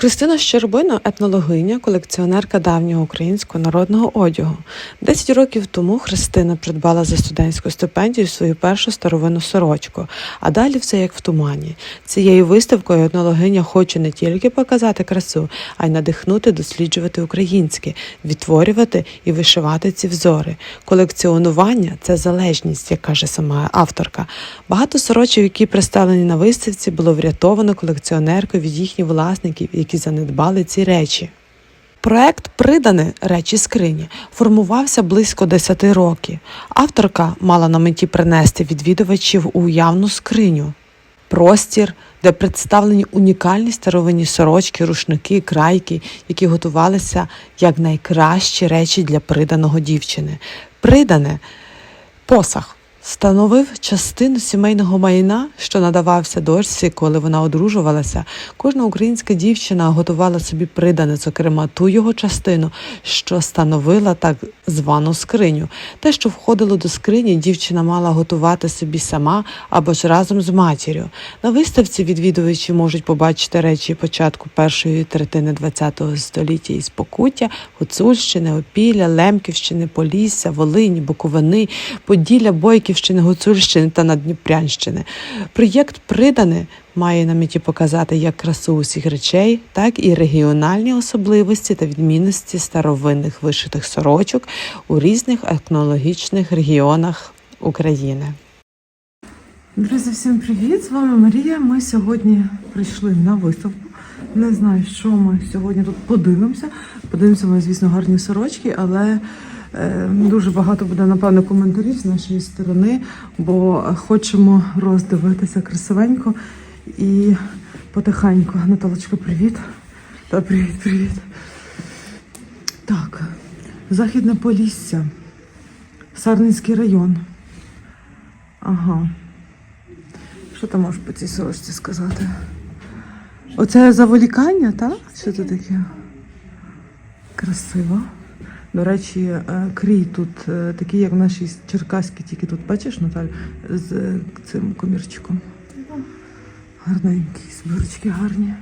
Христина Щербина етнологиня, колекціонерка давнього українського народного одягу. Десять років тому Христина придбала за студентську стипендію свою першу старовинну сорочку, а далі все як в тумані. Цією виставкою етнологиня хоче не тільки показати красу, а й надихнути досліджувати українське, відтворювати і вишивати ці взори. Колекціонування це залежність, як каже сама авторка. Багато сорочок, які представлені на виставці, було врятовано колекціонеркою від їхніх власників, які занедбали ці речі. Проект Придане речі скрині формувався близько 10 років. Авторка мала на меті принести відвідувачів у уявну скриню. Простір, де представлені унікальні старовинні сорочки, рушники, крайки, які готувалися як найкращі речі для приданого дівчини. Придане посах становив частину сімейного майна, що надавався дочці, коли вона одружувалася. Кожна українська дівчина готувала собі придане, зокрема ту його частину, що становила так звану скриню. Те, що входило до скрині, дівчина мала готувати собі сама або ж разом з матір'ю. На виставці відвідувачі можуть побачити речі початку першої третини ХХ століття із Покуття, Гуцульщини, Опілля, Лемківщини, Полісся, Волині, Буковини, Поділля, Бойківщини, Гуцульщини та Надніпрянщини. Проєкт Придане має на меті показати як красу усіх речей, так і регіональні особливості та відмінності старовинних вишитих сорочок у різних етнологічних регіонах України. Друзі, всім привіт! З вами Марія. Ми сьогодні прийшли на виставку. Не знаю, що ми сьогодні тут подивимося. Подивимося ми, звісно, гарні сорочки, але дуже багато буде, напевно, коментарів з нашої сторони, бо хочемо роздивитися красивенько і потихеньку. Наталочка, привіт. Та привіт, привіт. Так, Західне Полісся, Сарненський район. Ага. Що ти можеш по цій сорочці сказати? Оце заволікання, так? Що це таке? Красиво. До речі, е, крій тут е, такий, як в нашій черкаській, тільки тут бачиш, Наталь, з е, цим комірчиком. Гарненький, збірочки гарні.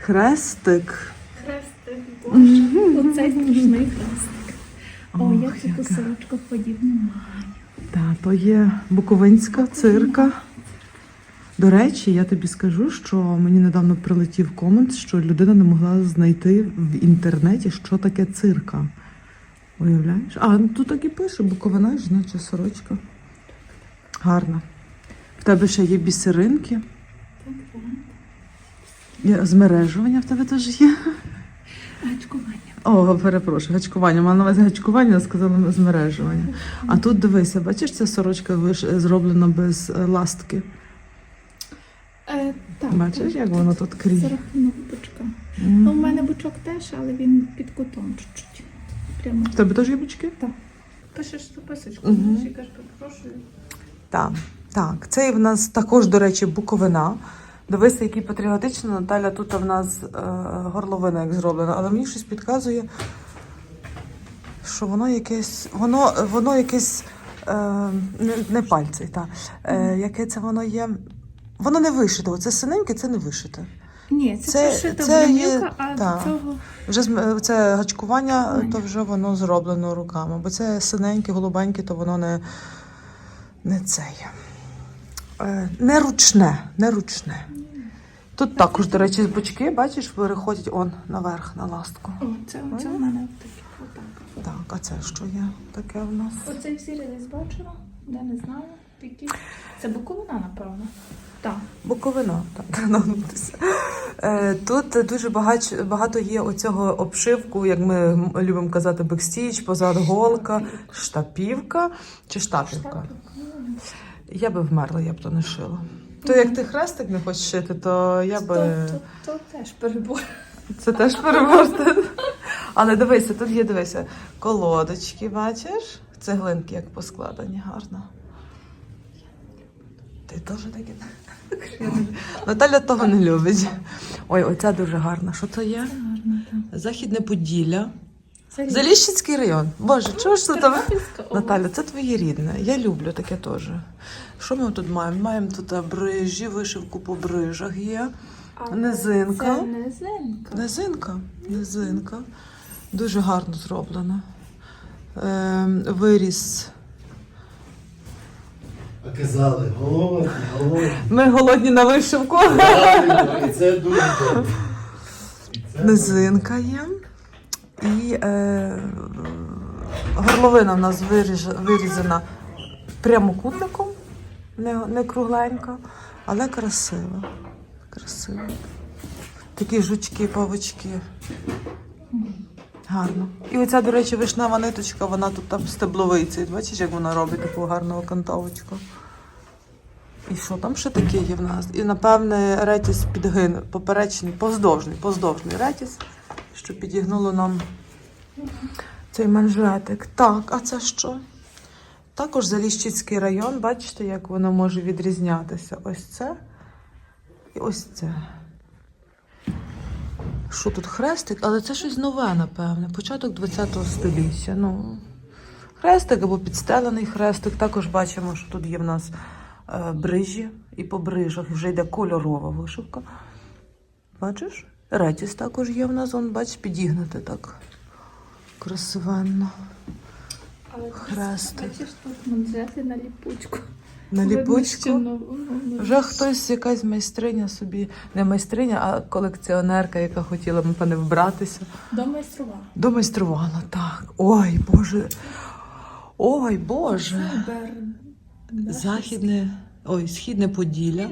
Хрестик. Хрестик, боже, оцей страшний хрестик. О, я таку сорочку подібну маю. Так, то є Буковинська цирка. До речі, я тобі скажу, що мені недавно прилетів комент, що людина не могла знайти в інтернеті, що таке цирка. Уявляєш? А, ну, тут так і пише, Буковина, жіноча сорочка. Гарна. В тебе ще є бісеринки. Є змережування в тебе теж є. Гачкування. О, перепрошую, гачкування. Мала на увазі гачкування, сказала змережування. А тут дивися, бачиш, ця сорочка зроблена без е, ластки. Е, так. Бачиш, як воно тут За крій? рахунок бучка. М. Ну, в мене бучок теж, але він під кутом чуть-чуть. Прямо. В тебе теж є бочки? Пишеш записочку, Мгм. ще кажеш, перепрошую. Так, так. Це в нас також, до речі, буковина. Дивися, який патріотичний Наталя. Тут в нас е, горловина як зроблена, але мені щось підказує, що воно якесь. Воно, воно якесь. Е, не, не пальці, так. Е, яке це воно є. Воно не вишите. Оце синеньке, це не вишите. Ні, це, Це- прошита це є- а цього Вже це гачкування, Ой. то вже воно зроблено руками. Бо це синеньке, голубеньке, то воно не, не це є. Е, не ручне, не ручне. Тут також, до речі, бочки, бачиш, переходять он наверх на ластку. О, це, це в мене таке. Так, а це що є таке в нас? Оцей взірець десь бачила, де не знаю. Це буковина, напевно. Так. Буковина, так, нагнутися. Е, Тут дуже багато є оцього обшивку, як ми любимо казати, бекстіч, позад голка, штапівка чи штапівка. Я би вмерла, я б то не шила. То як ти хрестик не хочеш шити, то я би. То, то, то теж перебор. Це теж переможте. Але дивися, тут є дивися, колодочки, бачиш? Цеглинки як поскладені, гарно. Ти теж таке. Наталя того не любить. Ой, оця дуже гарна. Що то є? Західне Поділля. Це Заліщицький район. Боже, чого ж це тебе? Наталя, це твоє рідне. Я люблю таке теж. Що ми тут маємо? Маємо тут брижі, вишивку по брижах є. Низинка. Це низинка. Низинка. Низинка. Дуже гарно зроблена. Ем, виріс. А казали, голодні, голодні. Ми голодні на вишивку. Правильно, І це дуже добре. І це Низинка є. І е, горловина в нас виріж- вирізана прямокутником, не, не кругленька, але красива. Красива. Такі жучки, павучки. Гарно. І оця, до речі, вишнева ниточка, вона тут там стебловиця. Бачиш, як вона робить таку гарну окантовочку. І що там ще таке є в нас? І напевне ретіс підгин, поперечний, поздовжний, поздовжний ретіс, що підігнуло нам цей манжетик. Так, а це що? Також Заліщицький район, бачите, як воно може відрізнятися. Ось це і ось це. Що тут хрестик? Але це щось нове, напевне. Початок ХХ століття. Ну, хрестик або підстелений хрестик. Також бачимо, що тут є в нас е, брижі, і по брижах вже йде кольорова вишивка. Бачиш? Ретіс також є в нас, он, бач, підігнути так. Красивенно. Хрестик. Бачиш, тут манжети на ліпучку. На ліпучку. що ну, ну, Вже хтось, якась майстриня собі, не майстриня, а колекціонерка, яка хотіла, пане, вбратися. Домайструвала. Домайструвала, так. Ой, Боже. Ой, Боже. Західне, ой, східне Поділля.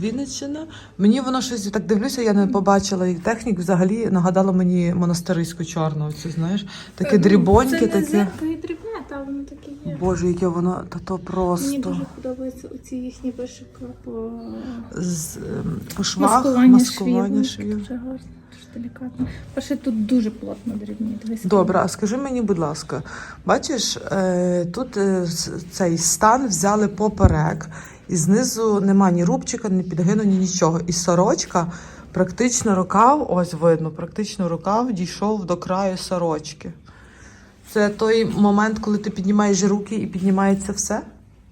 Вінниччина. Мені воно щось так дивлюся, я не побачила і технік взагалі нагадало мені монастириську чорну. Оцю, знаєш, таке дрібоньке, Це не таке. дрібне, та воно таке є. Боже, яке воно та то Мені дуже подобається оці їхні вишивки по з ем, по швах, маскування, маскування швів. Дуже гарно, делікатно. Перше тут дуже плотно дрібні. Добре, а скажи мені, будь ласка, бачиш, е, тут е, цей стан взяли поперек, і знизу нема ні рубчика, ні підгину, ні нічого. І сорочка, практично рукав, ось видно, практично рукав дійшов до краю сорочки. Це той момент, коли ти піднімаєш руки і піднімається все?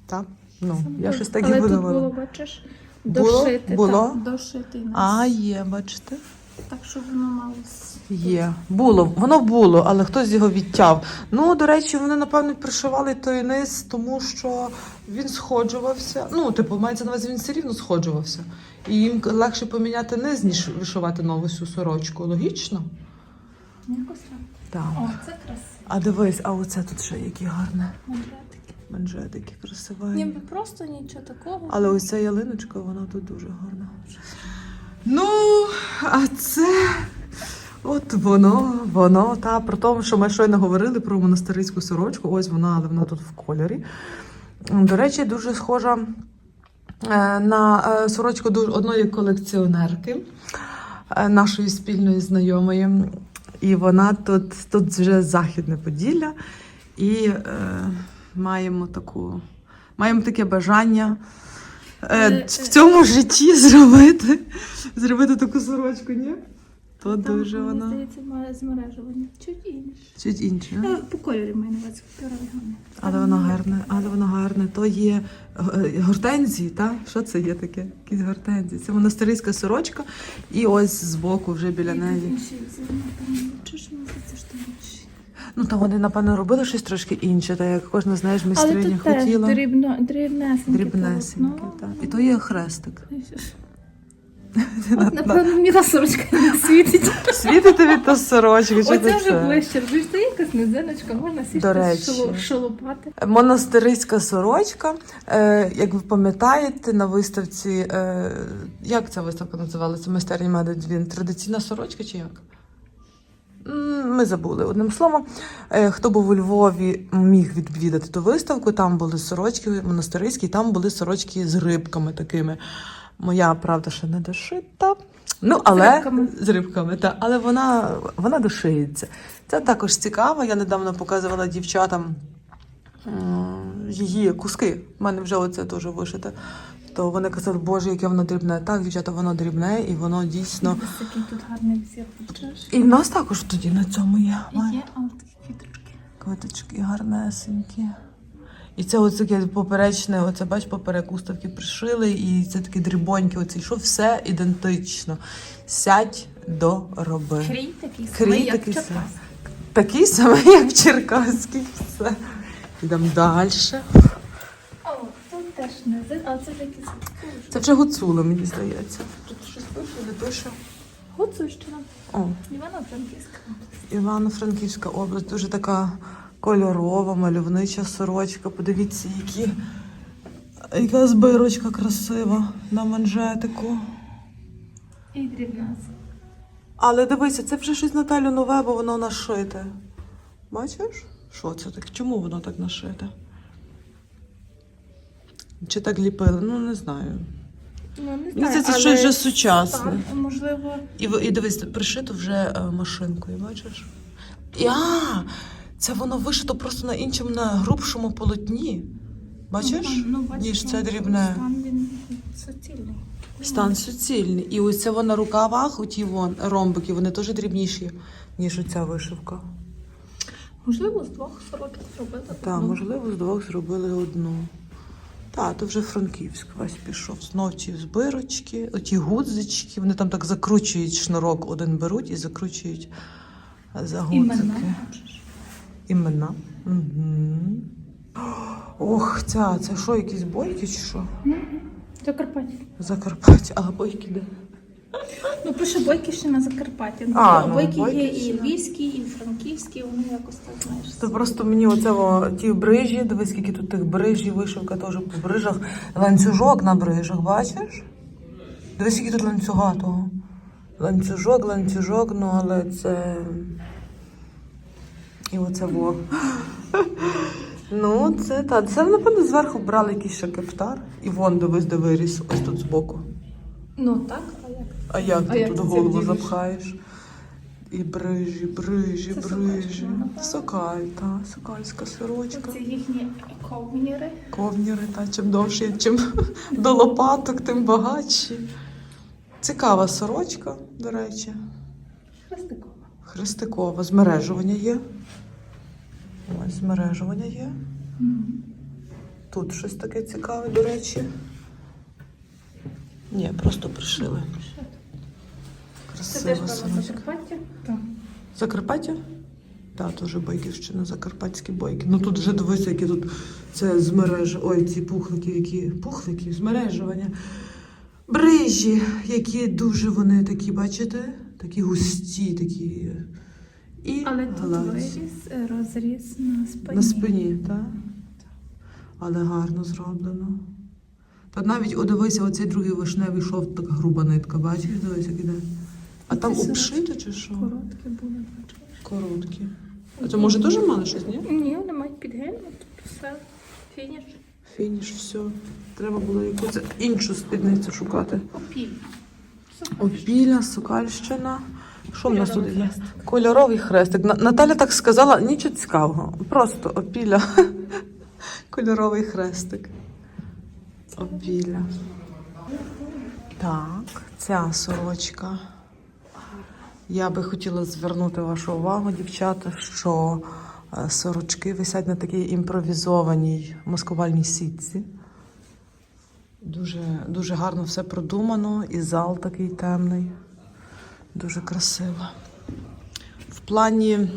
Так? Ну, я щось так і видавала. було, бачиш, Було? дошити. Було? Так, дошити. А, є, бачите? Так, щоб воно мало... Є. Було, воно було, але хтось його відтяв. Ну, до речі, вони, напевно, пришивали той низ, тому що він сходжувався. Ну, типу, мається на увазі, він все рівно сходжувався. І їм легше поміняти низ, ніж вишивати нову всю сорочку. Логічно? Якось так. Так. О, це красиво. А дивись, а оце тут ще які гарне. Манжетики. Манжетики красиві. Ніби просто нічого такого. Але ось ця ялиночка, вона тут дуже гарна. Ну, а це. От воно, воно, та про те, що ми щойно говорили про монастирську сорочку, ось вона, але вона тут в кольорі. До речі, дуже схожа е, на е, сорочку одної колекціонерки е, нашої спільної знайомої. І вона тут, тут вже західне Поділля. І е, маємо таку, маємо таке бажання е, Е, в цьому житті зробити, зробити таку сорочку, ні? То Там, дуже мені вона здається, має змережування. Чуть інше. чуть інше. Ну, по кольорі маю на увазі, кольорові. Але воно гарне, але воно гарне. То є е, гортензії, та? Що це є таке? Якісь гортензії. Це монастирська сорочка, і ось збоку вже біля неї. Чи ж мені здається, що там? Ну там вони, напевно, робили щось трошки інше, так як кожна, знаєш, Але майстриня тут теж хотіла. дрібно, дрібнесеньке. Дрібнесеньке, полотно. так. І то є хрестик. От, напевно, мені та сорочка не світить. Світити від та сорочки, чи Оце то вже це? ближче. Ви ж це якась низиночка, можна сісти До речі. шоло- шолопати. Монастириська сорочка. Е, як ви пам'ятаєте, на виставці, е, як ця виставка називалася? Майстерня Медвін? Традиційна сорочка чи як? Ми забули одним словом. Е, Хто був у Львові, міг відвідати ту виставку. Там були сорочки монастириські, там були сорочки з рибками такими. Моя правда ще не дошита. Ну, але рибками. з рибками, та, але вона, вона дошиється. Це також цікаво. Я недавно показувала дівчатам її куски. У мене вже оце теж вишите. То вони казали, боже, яке воно дрібне. Так, дівчата, воно дрібне, і воно дійсно. Ось такий тут гарний взір. І в нас також тоді на цьому є. Є, але такі квіточки. Квиточки гарнесенькі. І це оце таке поперечне, оце бач, поперек уставки пришили, і це такі дрібонькі, оце що все ідентично. Сядь до роби. Крій такий самий, як такий в Черкасах. Такий самий, як в Черкаській. Все. Йдемо далі. Теж не зин, але це якісь. Це вже гуцуло, мені здається. Тут щось пише, не пише. Гуцульщина. О, Івано-Франківська. Івано-Франківська область, дуже така кольорова, мальовнича сорочка. Подивіться, які, яка збирочка красива на манжетику. І дрібна. Але дивися, це вже щось Наталю нове, бо воно нашите. Бачиш? Що це так? Чому воно так нашите? Чи так ліпили? Ну, не знаю. Ну, не Мені знаю, здається, щось вже сучасне. стан, можливо, І, в- і дивись, пришито вже е, машинкою, бачиш? І, а, це воно вишито просто на іншому, на грубшому полотні. Бачиш? ну, бачиш, Ніж це ну, дрібне. Стан він суцільний. Стан суцільний. І ось це на рукавах, оті вон ромбики, вони теж дрібніші, ніж оця вишивка. Можливо, з двох сорочок зробити. Так, одну. можливо, з двох зробили одну. Так, то вже Франківськ весь пішов. Знов ті збирочки, оті гудзички, вони там так закручують шнурок, один беруть і закручують за гудзики. Імена. Імена. Угу. Ох, ця, це що, якісь бойки чи що? Закарпаття. Закарпаття, а бойки де? Ну, пише Бойківщина Закарпаття. Ну, А, ну, бойки є і Бойківщина. львівські, і франківські, вони якось так знаєш. Це просто мені оце о, ті брижі, дивись, скільки тут тих брижі, вишивка теж по брижах. Ланцюжок на брижах, бачиш? Дивись, скільки тут ланцюга того. Ланцюжок, ланцюжок, ну але це. І оце во. Ну, це так. Це, напевно, зверху брали якийсь ще кефтар. І вон дивись, де виріс, ось тут збоку. Ну так, а як? А ти як тут голову запхаєш? І брижі, брижі, Це брижі. Сокаль, та, сокальська сорочка. Це їхні ковніри. Ковніри, та чим довші, чим до лопаток, тим багатші. Цікава сорочка, до речі. Хрестикова. Хрестикова. Змережування є. Ось змережування є. Тут щось таке цікаве, до речі. Ні, просто пришили. Це теж Красива певно сорочка. Закарпаття. Так. Закарпаття? Так, теж Бойківщина, закарпатські бойки. Ну тут вже дивися, які тут це змереж. Ой, ці пухлики, які. Пухлики, змережування. Брижі, які дуже вони такі, бачите? Такі густі, такі. І Але тут гладкі. виріс е, розріз на спині. На спині, так? Але гарно зроблено. Та навіть о, дивися, оцей другий вишневий шов, така груба нитка, бачиш, дивись, як іде. А там обшито чи що? Короткі були, бачиш. Короткі. А це може теж мали щось, ні? Ні, вони мають підгельму, тут все. Фініш. Фініш, все. Треба було якусь іншу спідницю шукати. Опіль. Опіля, Сокальщина. Що в нас тут є? Кольоровий хрестик. Наталя так сказала, нічого цікавого. Просто опіля. Кольоровий хрестик. Опіля. Так, ця сорочка. Я би хотіла звернути вашу увагу, дівчата, що е, сорочки висять на такій імпровізованій маскувальній сітці. Дуже, дуже гарно все продумано, і зал такий темний. Дуже красиво. В плані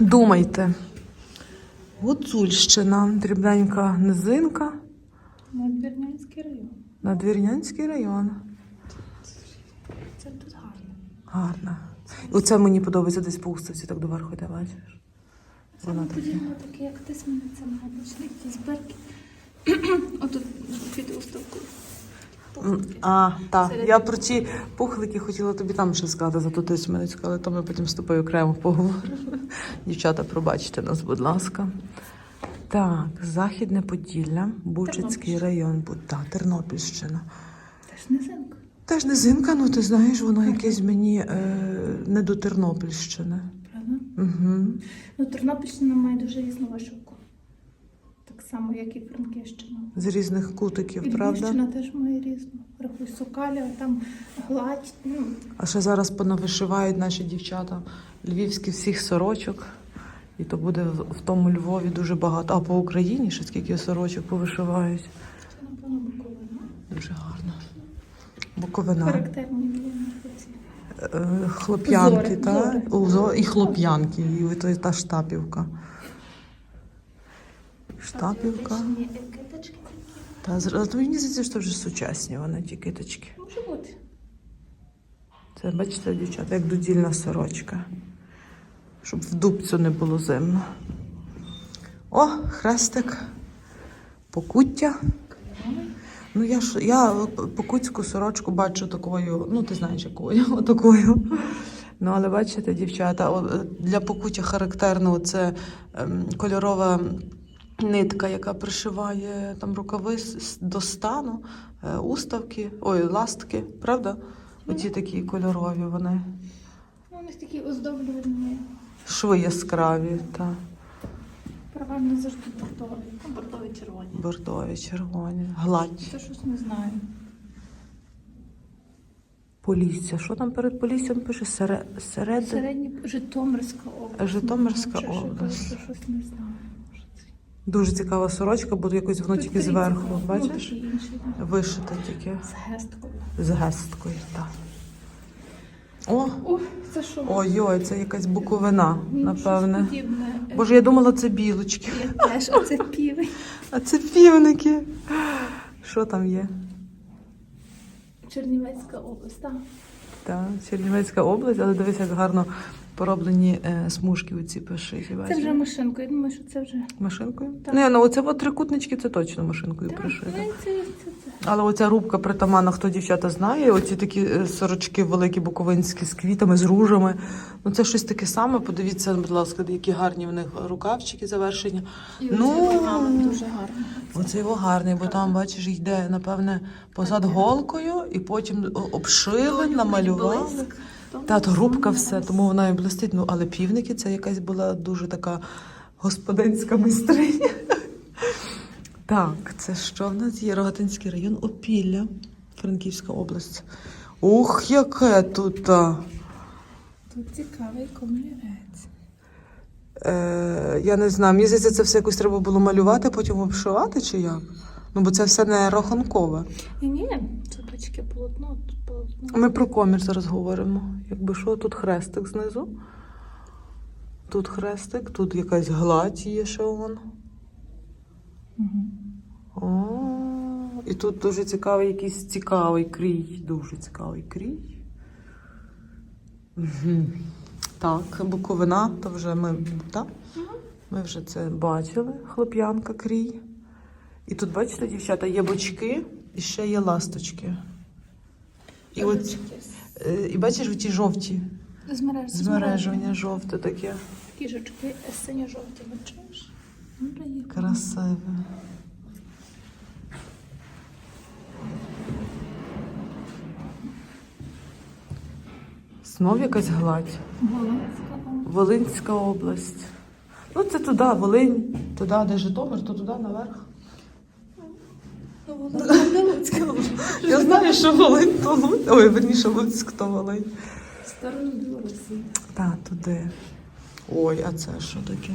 думайте. Гуцульщина, дрібненька низинка, Надвірнянський район. Надвірнянський район. Це. Гарна. Оце мені подобається десь по уставці, так доверху йде, бачиш? Це Вона не таке. таке, як ти мене це набочний, ті збирки. Отут під уставку. А, так. Я про ті пухлики хотіла тобі там ще сказати за ту тисменицьку, але то ми потім з тобою окремо поговоримо. Дівчата, пробачте нас, будь ласка. Так, Західне Поділля, Бучицький район, так, Тернопільщина. Теж низинка. Теж низинка, ну ти знаєш, воно якесь мені е, не до Тернопільщини. Правда? Угу. Ну, Тернопільщина має дуже різну вишивку. Так само, як і Франківщина. З різних І кутиків, правда? Львівщина теж має різну. Рахуй сокаля, там гладь. Ну, А ще зараз понавишивають наші дівчата львівських всіх сорочок. І то буде в в тому Львові дуже багато. А по Україні ще скільки сорочок повишивають. це, напевно, Буковина. Дуже гарно. Буковина. Характерні для. Е, Хлоп'янки, Узори, та? узори. Узо- І хлоп'янки, і от та штапівка. Штапівка. Такі. Та зразу мені здається, що вже сучасні вони, ті киточки. Може бути. Це, бачите, дівчата, як дудільна сорочка. Щоб в дубцю не було зимно. О, хрестик. Покуття. Ну, я ж я покутську сорочку бачу такою, ну ти знаєш якою, отакою. Ну, але бачите, дівчата, для покуття характерно це ем, кольорова нитка, яка пришиває там рукави до стану, е, уставки, ой, ластки, правда? Оці такі кольорові вони. Ну, у них такі оздоблювані. Шви яскраві, та Правильно завжди бордові. Ну, бордові червоні. бордові, червоні, гладь. Це щось не знаю. Полісся. Що там перед поліссям пише? Сере... Серед... Середня Житомирська область. Житомирська Ну, область. щось- щось не знаю. Дуже цікава сорочка, бо якось воно Тут тільки зверху, бачиш? Ну, да. Вишите тільки З гесткою. з гесткою. Так. О, О, це що? ой-ой, це якась буковина, напевне. Боже, я думала, це білочки. Я теж, а це півень. А це півники. Що там є? Чернівецька область, так. Так, Чернівецька область, але дивись, як гарно пороблені е, смужки оці пишиті. Це бачиш? вже машинкою. Я думаю, що це вже. Машинкою? Так. Не, ну оце от трикутнички це точно машинкою пришито. ну, це, це, це. Але оця рубка притаманна, хто дівчата знає, оці такі е, сорочки великі буковинські з квітами, з ружами. Ну це щось таке саме. Подивіться, будь ласка, які гарні в них рукавчики завершення. І Ну. оце дуже гарно. Оце його гарний, бо там, бачиш, йде, напевне, позад голкою і потім обшили, намалювали. Та то грубка все, тому вона і блистить. Ну, але півники це якась була дуже така господинська майстриня. Так, це що в нас є? Рогатинський район, Опілля, Франківська область. Ух, яке тут. а. Тут цікавий комірець. Е, я не знаю, мені здається, це все якось треба було малювати, потім обшивати чи як? Ну, бо це все не рахункове. Ні, ні, це бачки полотно, тут полотно. Ми про комір зараз говоримо. Якби що, тут хрестик знизу. Тут хрестик, тут якась гладь є ще вон. Мгм. О, і тут дуже цікавий якийсь цікавий крій. Дуже цікавий крій. Угу. Так, буковина, то вже ми, так? ми вже це бачили. Хлоп'янка крій. І тут, бачите, дівчата, є бочки і ще є ласточки. І, от, е, і бачиш оті жовті Змереж- змережування, жовте таке. Такі жучки синьо-жовті, бачиш? Красиве. Знов якась гладь. Волинська. Волинська область. Ну, це туди, Волинь, туди, де Житомир, то туди наверх. Ну, Я знаю, що Волинь, то Луцьк. Ой, верніше, Луцьк, то Волинь. Сторону Білорусі. Так, туди. Ой, а це що таке?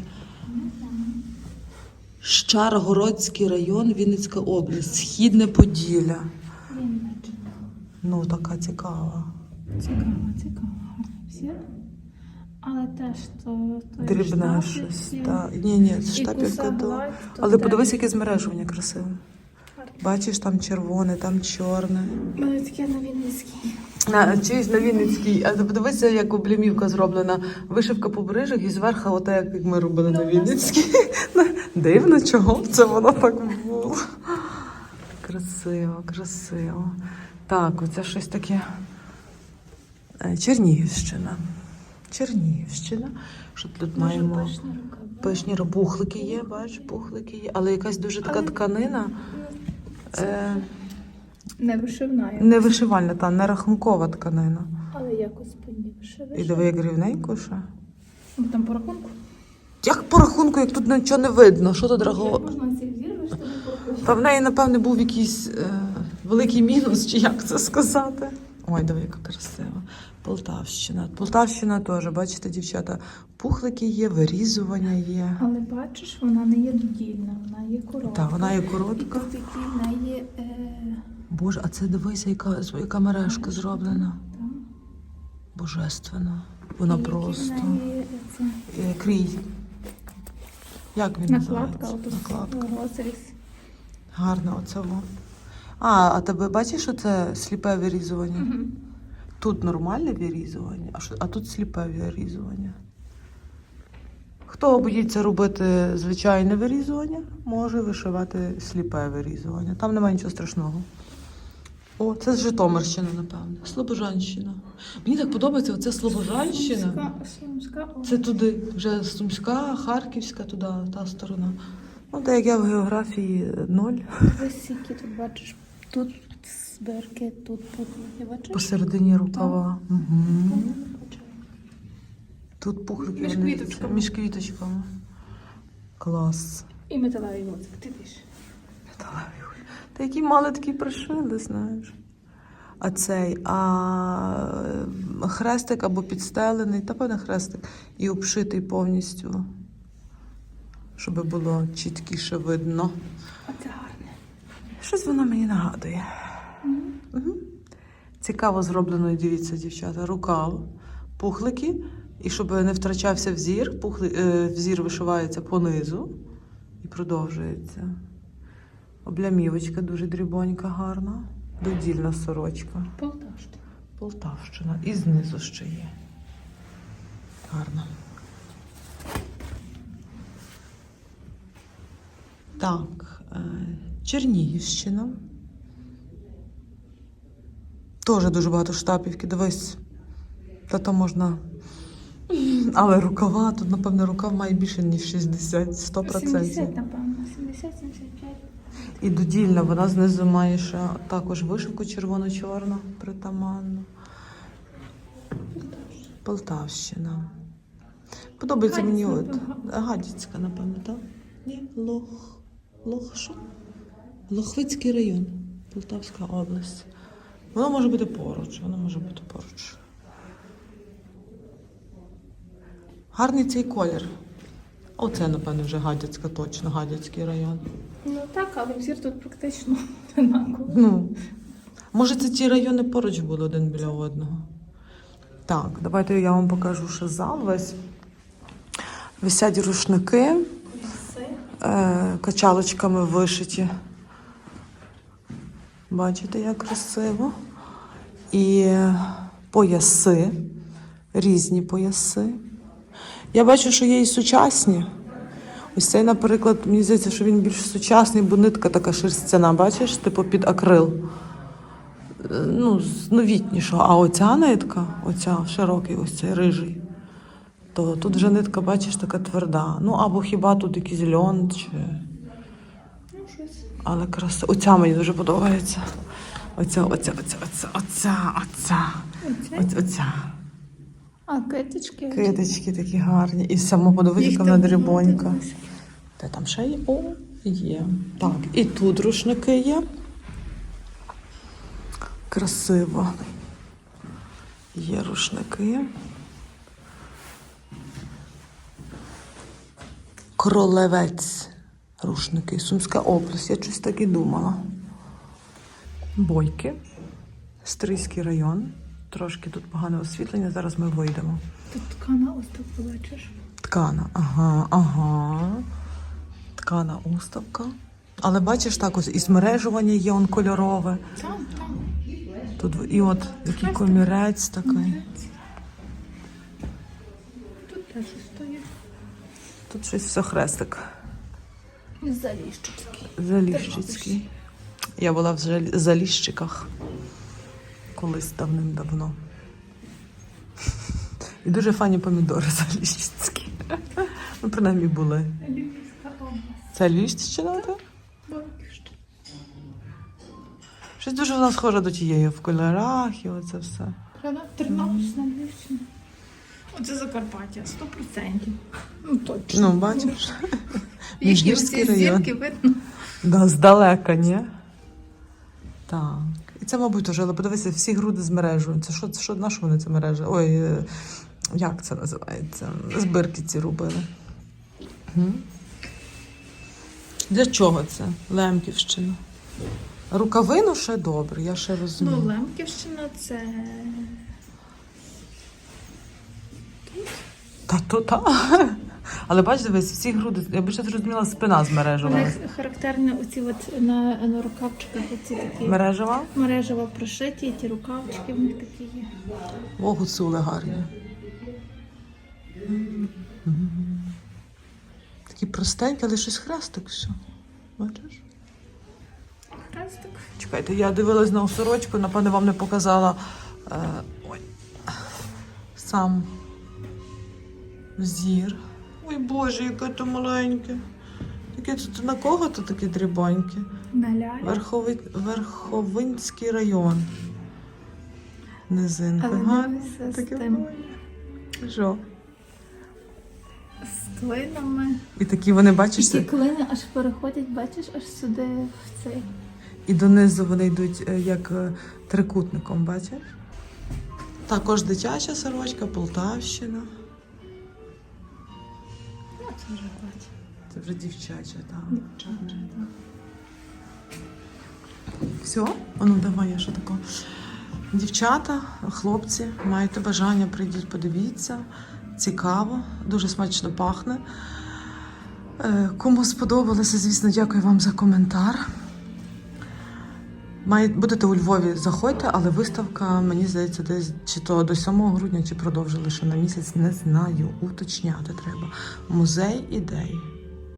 Щаргородський район, Вінницька область, Східне Поділля. Ну, така цікава. Цікаво, цікаво. Гарний всір. Але теж то, то Дрібне щось. Та. Ні, ні, штапівка то. Але подивись, яке змережування красиве. Бачиш, там червоне, там чорне. У мене таке на Вінницькій. На, чиїсь на Вінницькій. А ти подивися, як облімівка зроблена. Вишивка по бережах і зверху, оте, як ми робили на Ну, Вінницькій. Дивно, чого б це воно так було. Красиво, красиво. Так, оце щось таке. Е, Чернігівщина. Чернігівщина. Що тут маємо? Пишні бухлики є, бач, бухлики є, але якась дуже така Але- тканина. Е, Не вишивна, не вишивальна, та не рахункова тканина. але якось по ній вишиваєш. І диви, як рівненько ще. Ну, там по рахунку. Як по рахунку, як тут нічого не видно, що тут Як рахунок? можна ці взір Та в неї, напевне, був якийсь е, великий мінус, чи як це сказати. Ой, диви, яка красива. Полтавщина. Полтавщина теж, бачите, дівчата, пухлики є, вирізування є. Але бачиш, вона не є додільна, вона є коротка. Так, вона є коротка. тут такі в неї е, Боже, а це дивися, яка, яка мережка зроблена. там, Божественно. Вона в просто. неї, це, Е, Крій. Як він накладка, називається? Накладка. розріз. Гарно оце. А, а тебе бачиш, що це сліпе вирізування? Мгм. Тут нормальне вирізування, а, що, а тут сліпе вирізування. Хто боїться робити звичайне вирізування, може вишивати сліпе вирізування. Там немає нічого страшного. О, це з Житомирщина, напевне. Слобожанщина. Мені так подобається оце Слобожанщина. Сумська, Сумська Це туди, вже Сумська, Харківська, туди, та сторона. Ну, так як я в географії ноль. Ось які тут бачиш. Тут збирки, тут путлики, бачиш? Посередині рукава. Угу. Тут пухлики Між вони- квіточками. Між квіточками. Клас. І металевий воцик, ти більше. Та які мали такі пришили, знаєш. А цей, а хрестик або підстелений, та певне хрестик, і обшитий повністю, щоб було чіткіше видно. Оце гарне. Щось воно мені нагадує. Угу. Цікаво зроблено, дивіться, дівчата, рукав, пухлики, і щоб не втрачався взір, пухли, е, взір вишивається понизу і продовжується. Облямівочка дуже дрібонька, гарна. Додільна сорочка. Полтавщина. Полтавщина. І знизу ще є. Гарно. Так, е, Чернігівщина. Теж дуже багато штапівки. Дивись. Та то можна. Але рукава, тут, напевно, рукав має більше, ніж 60, 100%. 70, напевно. 70-75. І додільна, вона знизу має ще також вишивку червоно-чорну, притаманну. Полтавщина. Подобається мені от. Гадяцька, Гадяцька, напевно, так? Ні, Лох. Лох що? Лохвицький район, Полтавська область. Воно може бути поруч, воно може бути поруч. Гарний цей колір. Оце, напевно, вже Гадяцька, точно, Гадяцький район. Ну так, але взір тут практично однаковий. Ну, може, це ті райони поруч були один біля одного. Так, давайте я вам покажу ще зал весь. Висять рушники, е, качалочками вишиті. Бачите, як красиво. І пояси, різні пояси. Я бачу, що є і сучасні. Ось цей, наприклад, мені здається, що він більш сучасний, бо нитка така шерстяна, бачиш, типу під акрил. Е, Ну, новітнішого. А оця нитка, оця широкий, ось цей рижий, то тут вже нитка, бачиш, така тверда. Ну, або хіба тут якийсь льон, чи. Але краса. Оця мені дуже подобається. Оця, оця, оця, оця, оця, оця. Оця, оця. А, китички. Китички такі гарні. І Їх яка вона дрібонька. Та там ще є? О, є. Так, і тут рушники є. Красиво. Є рушники. Кролевець. Рушники. Сумська область. Я щось так і думала. Бойки. Стрийський район. Трошки тут погане освітлення. Зараз ми вийдемо. Тут ткана ось так побачиш. Ткана, ага, ага. Ткана уставка. Але бачиш, так ось і змережування є он кольорове. Там, там. Тут і от такий комірець такий. Тут теж стоїть. Тут щось все хрестик. Заліщицький. Заліщицький. Я була в Заліщиках колись давним-давно. І дуже фані помідори заліщицькі. Ну, принаймні були. Це Львівщина, так? Щось дуже вона схожа до тієї в кольорах і оце все. Тернопільська Львівщина. Оце Закарпаття, 100%. Ну точно. Ну, бачиш? Їхні район. зірки видно. Да, здалека, ні? Так. І це, мабуть, теж, але подивися, всі груди з мережею. Це що, це що, на що вони це мережа? Ой, е, як це називається? Збирки ці робили. Для чого це? Лемківщина. Рукавину ще добре, я ще розумію. Ну, Лемківщина це. Та то та. Але бач, дивись, всі груди, я б ще зрозуміла, спина У змережувала. них характерні оці от на, на рукавчиках оці такі Мережева? мережево прошиті, і ті рукавчики в них такі є. О, гуцули гарні. Такі простенькі, але щось хрестик все. Бачиш? Хрестик. Чекайте, я дивилась на сорочку, напевно, вам не показала е, ой, сам зір. Ой Боже, яке то маленьке. Таке тут на кого тут такі дрібонькі? На. Верхови... Верховинський район. Низинка. Але Гарне, таке тим. Що? З клинами. І такі вони, І бачиш, ті клини аж переходять, бачиш, аж сюди в цей. і донизу вони йдуть е, як е, трикутником, бачиш? Також дитяча сорочка, Полтавщина. Це вже бачиш. Це вже дівчача, так. Дівчача, так. Все? А ну давай я що таке. Дівчата, хлопці, маєте бажання, прийдіть, подивіться. Цікаво, дуже смачно пахне. Е, Кому сподобалося, звісно, дякую вам за коментар. Має, будете у Львові, заходьте, але виставка, мені здається, десь чи то до 7 грудня, чи продовжили ще на місяць, не знаю. Уточняти треба. Музей ідей.